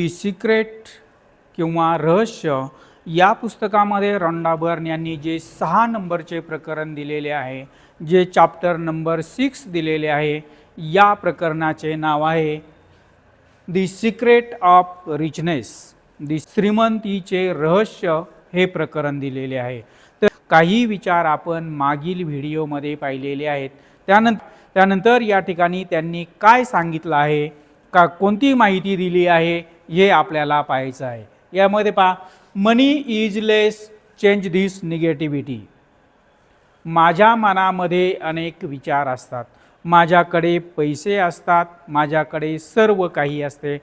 दी secret किंवा रहस्य या पुस्तकामध्ये रॉन्डा बर्न यांनी जे सहा नंबरचे प्रकरण दिलेले आहे जे चॅप्टर नंबर सिक्स दिलेले आहे या प्रकरणाचे नाव आहे the secret of richness. The श्रीमंतीचे रहस्य हे प्रकरण दिलेले आहे. तर काही विचार आपण मागील व्हिडिओमध्ये पाहिलेले आहेत. त्यानंतर त्यानंतर या ठिकाणी त्यांनी काय सांगितलं आहे का कोणती माहिती दिली आहे हे आपल्याला पाहायचं आहे. यामध्ये पहा money is less change this negativity माझ्या मनामध्ये अनेक विचार असतात. माझ्याकडे पैसे असतात माझ्याकडे सर्व काही असते.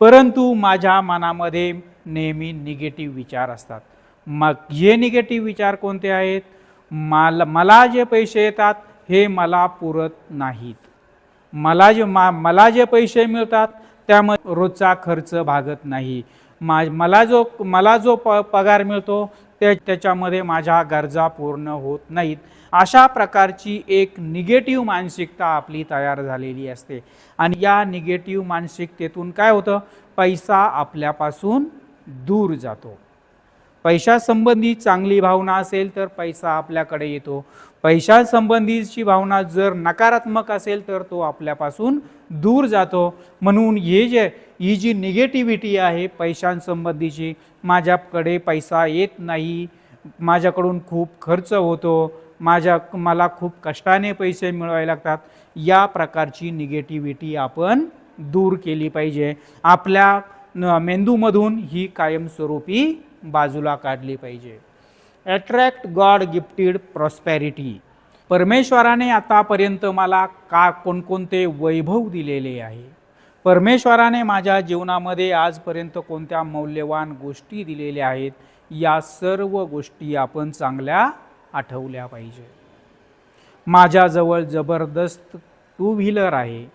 परंतु माझ्या मनामध्ये नेहमी निगेटिव्ह विचार असतात. मग हे निगेटिव्ह विचार कोणते आहेत? मला मला जे पैसे येतात हे मला पुरत नाहीत. मला जे मा मला जे पैसे मिळतात त्यामध्ये रोजचा खर्च भागत नाही. मा मला जो मला जो प पगार मिळतो त्या त्याच्यामध्ये माझ्या गरजा पूर्ण होत नाहीत. अशा प्रकारची एक निगेटिव्ह मानसिकता आपली तयार झालेली असते. आणि या निगेटिव्ह मानसिकतेतून काय होतं? पैसा आपल्यापासून दूर जातो. पैशासंबंधी चांगली भावना असेल तर पैसा आपल्याकडे येतो. पैशासंबंधीची भावना जर नकारात्मक असेल तर तो आपल्यापासून दूर जातो. म्हणून हे जे ही जी निगेटिव्हिटी आहे पैशांसंबंधीची माझ्याकडे पैसा येत नाही माझ्याकडून खूप खर्च होतो माझ्या मला खूप कष्टाने पैसे मिळवावे लागतात या प्रकारची निगेटिव्हिटी आपण दूर केली पाहिजे. आपल्या मेंदूमधून ही कायमस्वरूपी बाजूला काढली पाहिजे. अट्रॅक्ट गॉड गिफ्टेड प्रॉस्पॅरिटी परमेश्वराने आतापर्यंत मला का कोणकोणते वैभव दिलेले आहे? परमेश्वराने माझ्या जीवनामध्ये आजपर्यंत कोणत्या मौल्यवान गोष्टी दिलेल्या आहेत? या सर्व गोष्टी आपण चांगल्या आठवल्या पाहिजे. माझ्याजवळ जबरदस्त टू व्हीलर आहे.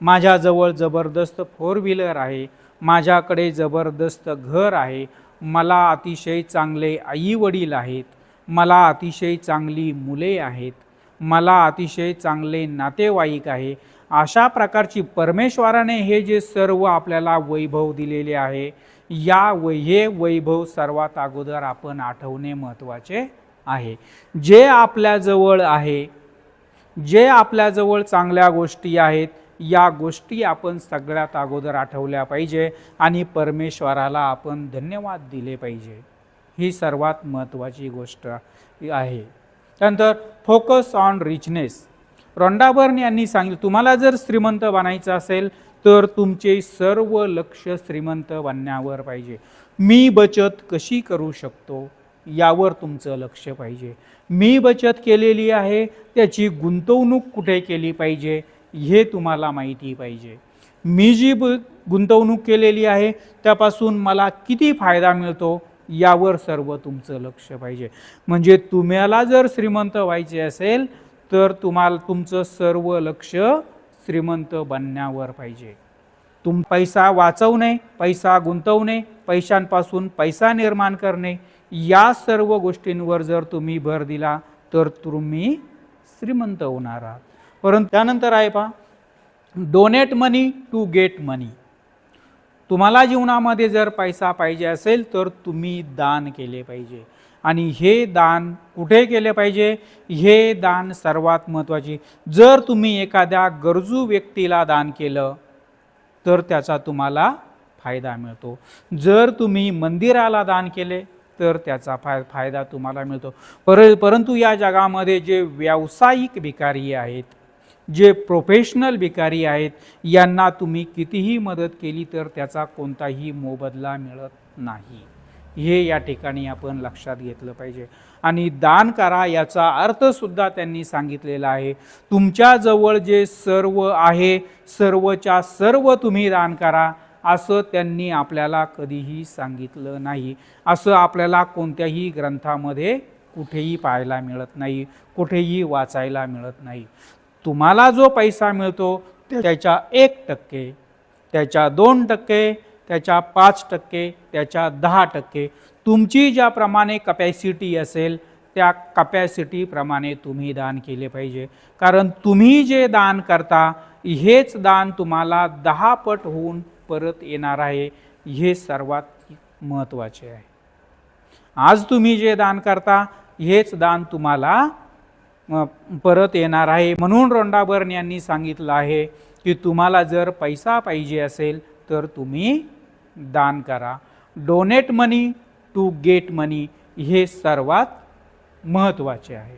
माझ्याजवळ जबरदस्त फोर व्हीलर आहे. माझ्याकडे जबरदस्त घर आहे. मला अतिशय चांगले आई वडील आहेत. मला अतिशय चांगली मुले आहेत. मला अतिशय चांगले नातेवाईक आहे. अशा प्रकारची परमेश्वराने हे जे सर्व आपल्याला वैभव दिलेले आहे या वै हे वैभव सर्वात अगोदर आपण आठवणे महत्त्वाचे आहे. जे आपल्याजवळ आहे जे आपल्याजवळ चांगल्या गोष्टी आहेत या गोष्टी आपण सगळ्यात अगोदर आठवल्या पाहिजे आणि परमेश्वराला आपण धन्यवाद दिले पाहिजे. ही सर्वात महत्त्वाची गोष्ट आहे. त्यानंतर फोकस ऑन रिचनेस रोंडाबर्न यांनी सांगितलं तुम्हाला जर श्रीमंत बनायचं असेल तर तुमचे सर्व लक्ष श्रीमंत बनण्यावर पाहिजे. मी बचत कशी करू शकतो? यावर तुमचं लक्ष पाहिजे. मी बचत केलेली आहे त्याची गुंतवणूक कुठे केली पाहिजे? हे तुम्हाला माहिती पाहिजे. मी जी गुंतवणूक केलेली आहे त्यापासून मला किती फायदा मिळतो यावर सर्व तुमचं लक्ष पाहिजे. म्हणजे तुम्हाला जर श्रीमंत व्हायचे असेल तर तुम्हाला तुमचं सर्व लक्ष श्रीमंत बनण्यावर पाहिजे. तुम पैसा वाचवणे पैसा गुंतवणे पैशांपासून पैसा निर्माण करणे या सर्व गोष्टींवर जर तुम्ही भर दिला तर तुम्ही श्रीमंत होणार आहात. परंतु त्यानंतर आहे पहा donate money to get money तुम्हाला जीवनामध्ये जर पैसा पाहिजे असेल तर तुम्ही दान केले पाहिजे. आणि हे दान कुठे केले पाहिजे? हे दान सर्वात महत्त्वाचे जर तुम्ही एखाद्या गरजू व्यक्तीला दान केलं तर त्याचा तुम्हाला फायदा मिळतो. जर तुम्ही मंदिराला दान केले तर त्याचा फाय फायदा तुम्हाला मिळतो. पर परंतु या जगामध्ये जे व्यावसायिक भिकारी आहेत जे प्रोफेशनल भिकारी आहेत यांना तुम्ही कितीही मदत केली तर त्याचा कोणताही मोबदला मिळत नाही. हे या ठिकाणी आपण लक्षात घेतलं पाहिजे. आणि दान करा याचा अर्थसुद्धा त्यांनी सांगितलेला आहे. तुमच्याजवळ जे सर्व आहे सर्वच्या सर्व तुम्ही दान करा असं त्यांनी आपल्याला कधीही सांगितलं नाही. असं आपल्याला कोणत्याही ग्रंथामध्ये कुठेही पाहायला मिळत नाही कुठेही वाचायला मिळत नाही. तुम्हाला जो पैसा मिळतो त्याच्या एक टक्के त्याच्या दोन टक्के त्याच्या पाच टक्के त्याच्या दहा टक्के. तुमची ज्याप्रमाणे कपॅसिटी असेल त्या कपॅसिटीप्रमाणे तुम्ही दान केले पाहिजे. कारण तुम्ही जे दान करता हेच दान तुम्हाला दहा पट होऊन परत येणार आहे हे सर्वात महत्त्वाचे आहे. आज तुम्ही जे दान करता हेच दान तुम्हाला परत येणार आहे. म्हणून रोंडाबर्न यांनी सांगितलं आहे की तुम्हाला जर पैसा पाहिजे असेल तर तुम्ही दान करा. Donate money to get money हे सर्वात महत्त्वाचे आहे.